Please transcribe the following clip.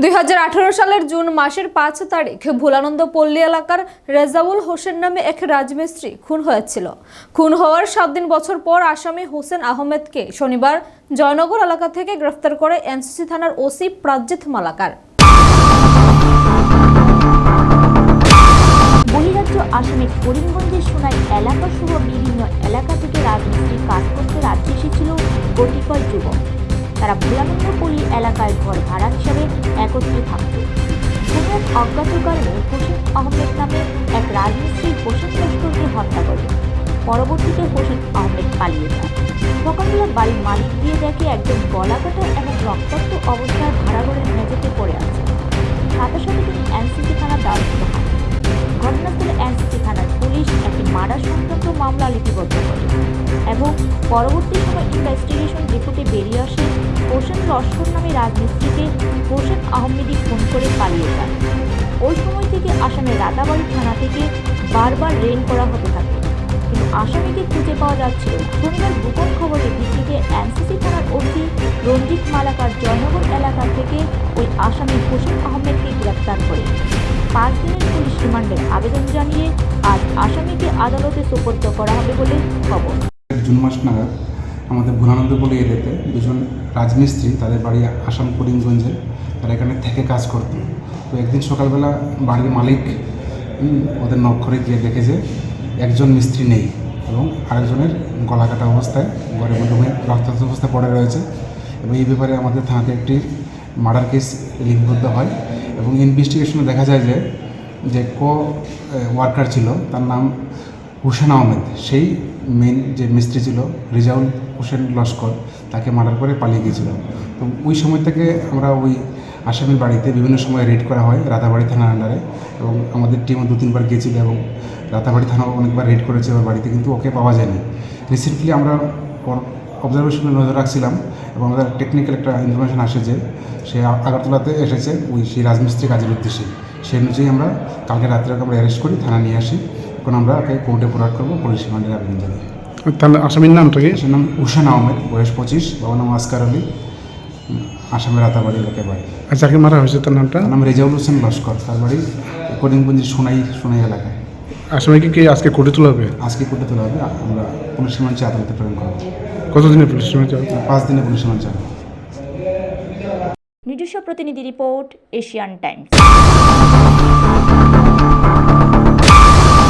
দুই সালের জুন মাসের পাঁচ তারিখ ভোলানন্দ পল্লী এলাকার রেজাউল হোসেন নামে এক রাজমিস্ত্রি খুন হয়েছিল। খুন হওয়ার সাত দিন বছর পর আসামি হোসেন আহমেদকে শনিবার জয়নগর এলাকা থেকে গ্রেফতার করে এনসিসি থানার ওসি প্রাজিত মালাকার। বহিরাজ্য আসামের সোনাই এলাকা সহ বিভিন্ন এলাকা থেকে রাজমিস্ত্রির কাজ করতে রাজ্যে এসেছিল কতিপয় যুবক। তারা ভোলানন্দপল্লী এলাকায় ঘর ভাড়া হিসাবে একত্রে থাকত। এক অজ্ঞাত কারণে হোসেন আহমেদ নামে এক রাজমিস্ত্রি হোসেন লস্করকে হত্যা করে। পরবর্তীতে হোসেন আহমেদ পালিয়ে যান সকালবেলা বাড়ির মালিক দিয়ে দেখে একজন গলাকাটা এবং রক্তাক্ত অবস্থায় ভাড়াঘরের মেঝেতে পড়ে আছে। সাথে সাথে তিনি এনসিসি এবং পরবর্তী সময় ইনভেস্টিগেশন রিপোর্টে বেরিয়ে আসে হোসেন লস্কর নামে রাজমিস্ত্রিকে হোসেন আহমেদি ফোন করে পালিয়ে যান ওই সময় থেকে আসামের রাতাবাড়ি থানা থেকে বারবার রেন করা হতে থাকে। কিন্তু আসামিকে খুঁজে পাওয়া যাচ্ছিল শনিবার গোপন খবরের ভিত্তিতে এনসিসি থানার ওসি রঞ্জিত মালাকার জয়নগর এলাকা থেকে ওই আসামি হোসেন আহমেদকে গ্রেপ্তার করে। পাঁচ দিনের পুলিশ রিমান্ডের আবেদন জানিয়ে আজ আসামিকে আদালতে সোপর্দ করা হবে বলে খবর। জুন মাস নাগাদ আমাদের ভোলানন্দপল্লী এরিয়াতে দুজন রাজমিস্ত্রি তাদের বাড়ি আসাম করিমগঞ্জে তারা এখানে থেকে কাজ করতো। তো একদিন সকালবেলা বাড়ির মালিক ওদের নক্ষরে গিয়ে দেখে যে একজন মিস্ত্রি নেই এবং আরেকজনের গলা কাটা অবস্থায় ঘরের মধ্যে রক্তাক্ত অবস্থায় পড়ে রয়েছে এবং এই ব্যাপারে আমাদের থানাতে একটি মার্ডার কেস লিপিবদ্ধ হয় এবং ইনভেস্টিগেশনে দেখা যায় যে যে কো ওয়ার্কার ছিল, তার নাম হুসেন আহমেদ, সেই মেন যে মিস্ত্রি ছিল, রিজাউল হোসেন লস্কর, তাকে মার্ডার করে পালিয়ে গিয়েছিল। তো ওই সময় থেকে আমরা ওই আসামির বাড়িতে বিভিন্ন সময় রেড করা হয় রাতাবাড়ি থানার আন্ডারে এবং আমাদের টিমও দু তিনবার গিয়েছিল এবং রাতাবাড়ি থানাও অনেকবার রেড করেছে ওর বাড়িতে, কিন্তু ওকে পাওয়া যায়নি। রিসেন্টলি আমরা অবজারভেশনে নজর রাখছিলাম এবং আমাদের টেকনিক্যাল একটা ইনফরমেশন আসে যে, সে আগরতলাতে এসেছে, ওই সেই রাজমিস্ত্রি কাজের উদ্দেশ্যে। সেই অনুযায়ী আমরা কালকে রাত্রে আমরা অ্যারেস্ট করি থানা নিয়ে আসি। এখন আমরা ওকে কোর্টে প্রোভাইড করব পুলিশ রিমান্ডের আবেদন জানাই তাহলে আসামির নামটা কি তার নাম হুসেন আহমেদ বয়স পঁচিশ বাবার নাম আসকার আলী আসামের রাতাবাড়ি এলাকায় বাড়ি। আর যাকে মারা হয়েছে তার নামটা? নাম রেজাউল হোসেন লস্কর তার বাড়ি করিমগঞ্জের সোনাই সোনাই এলাকায়। আসামিকে কি আজকে কোর্টে তোলা হবে? আজকে কোর্টে তোলা হবে আমরা পুলিশ রিমান্ডে আদালতে প্রেরণ করব কতদিনের পুলিশ রিমান্ড যাবে? পাঁচ দিনে পুলিশ রিমান্ড চালাবো নিজস্ব প্রতিনিধি রিপোর্ট এশিয়ান টাইমস।